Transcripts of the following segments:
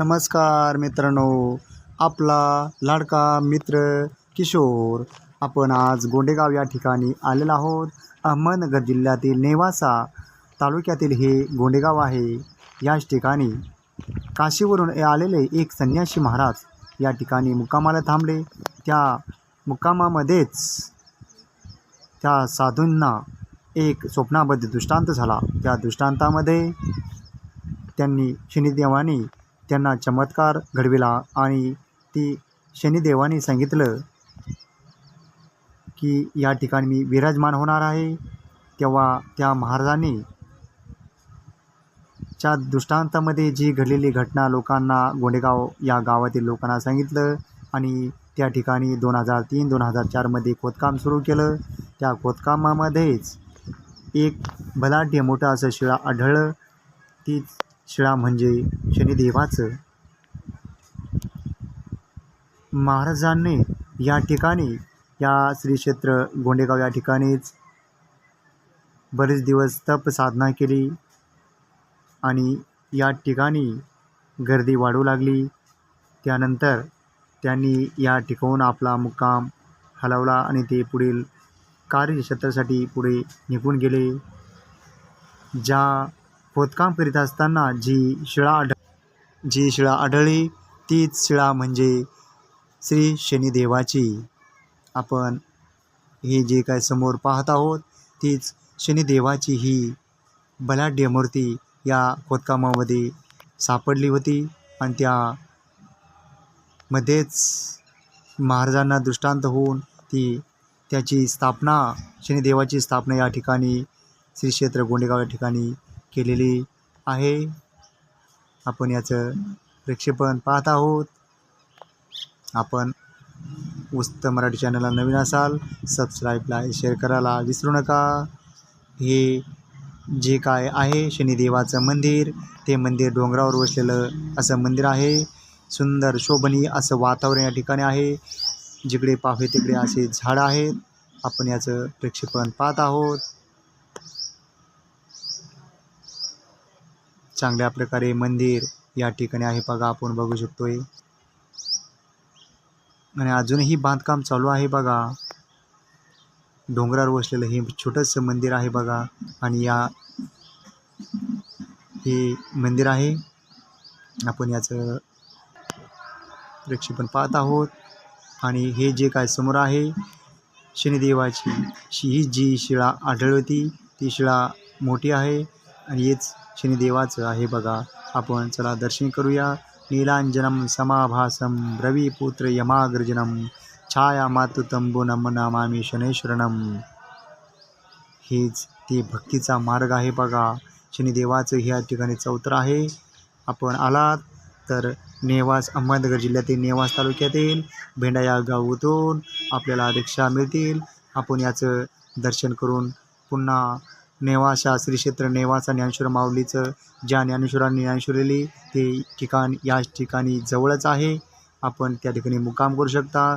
नमस्कार मित्रांनो आपला लाडका मित्र किशोर. आपण आज गोंडेगाव या ठिकाणी आलेलो आहोत. अहमदनगर जिल्ह्यातील नेवासा तालुक्यातील हे गोंडेगाव आहे. याच ठिकाणी काशीवरून आलेले एक संन्यासी महाराज या ठिकाणी मुक्कामाला थांबले. त्या मुक्कामामध्येच त्या साधूंना एक स्वप्नाबद्ध दृष्टांत झाला. त्या दृष्टांतामध्ये त्यांनी शनिदेवाने त्यांना चमत्कार घडविला आणि ती शनिदेवाने सांगितलं की या ठिकाणी मी विराजमान होणार आहे. तेव्हा त्या महाराजांनी च्या दृष्टांतामध्ये जी घडलेली घटना लोकांना गोंडेगाव या गावातील लोकांना सांगितलं आणि त्या ठिकाणी दोन हजार तीन दोन हजार चारमध्ये खोदकाम सुरू केलं. त्या खोदकामामध्येच एक बलाढ्य मोठं असं शिळा आढळलं. तीच शिळा म्हणजे शनिदेवाचं. महाराजांनी या ठिकाणी या श्री क्षेत्र गोंडेगाव या ठिकाणीच बरेच दिवस तप साधना केली आणि या ठिकाणी गर्दी वाढू लागली. त्यानंतर त्यांनी या ठिकाणून आपला मुक्काम हलवला आणि ते पुढील कार्यक्षेत्रासाठी पुढे निघून गेले. ज्या खोदकाम करीत असताना जी शिळा आढ जी शिळा आढळली तीच शिळा म्हणजे श्री शनिदेवाची. आपण ही जी काय समोर पाहत आहोत तीच शनिदेवाची ही बलाढ्य मूर्ती या खोदकामामध्ये सापडली होती आणि त्या मध्येच महाराजांना दृष्टांत होऊन ती त्याची स्थापना शनिदेवाची स्थापना या ठिकाणी श्री क्षेत्र गोंडेगाव या ठिकाणी केलेली आहे. आपण याचं प्रक्षेपण पाहत आहोत. आपण उस्त मराठी चॅनलला नवीन असाल सबस्क्राईबला शेअर करायला विसरू नका. हे जे काय आहे शनिदेवाचं मंदिर ते मंदिर डोंगरावर वसलेलं असं मंदिर आहे. सुंदर शोभनीय असं वातावरण या ठिकाणी आहे. जिकडे पाहावे तिकडे असे झाडं आहेत. आपण याचं प्रक्षेपण पाहत आहोत. चांगल्या प्रकारे मंदिर या ठिकाणी आहे बघा आपण बघू शकतोय. आणि अजूनही बांधकाम चालू आहे बघा. डोंगरावर वसलेलं हे छोटंसं मंदिर आहे बघा. आणि या हे मंदिर आहे. आपण याचं प्रक्षेपण पाहत आहोत. आणि हे जे काय समोर आहे शनिदेवाची ही जी शिळा आढळती ती शिळा मोठी आहे. आणि हेच शनिदेवाचं आहे बघा. आपण चला दर्शन करूया. नीलांजनम समाभासम रविपुत्र यमाग्रजनम छाया मातुतंबुनम नामामी शनेश्वरणम. हेच ते भक्तीचा मार्ग आहे बघा. शनिदेवाचं ह्या ठिकाणी चौतर आहे. आपण आलात तर नेवास अहमदनगर जिल्ह्यातील नेवास तालुक्यातील भेंडा या गावातून आपल्याला रिक्षा मिळतील. आपण याचं दर्शन करून पुन्हा नेवासा श्रीक्षेत्र नेवासा ज्ञानेश्वर माऊलीचं ज्या ज्ञानेश्वरांनी ज्ञानेश्वरली ते ठिकाण याच ठिकाणी जवळच आहे. आपण त्या ठिकाणी मुक्काम करू शकता.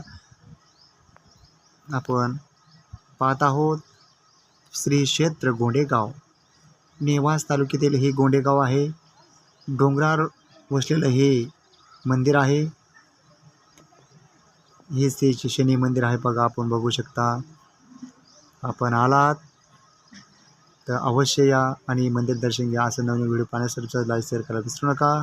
आपण पाहत आहोत श्री क्षेत्र गोंडेगाव. नेवास तालुक्यातील हे गोंडेगाव आहे. डोंगरावर वसलेलं हे मंदिर आहे. हेच ते शनी मंदिर आहे बघा आपण बघू शकता. आपण आलात. तर अवश्य या आणि मंदिर दर्शन घ्या. असं नवीन व्हिडिओ पाहण्यासाठी लाईक शेअर करायला विसरू नका.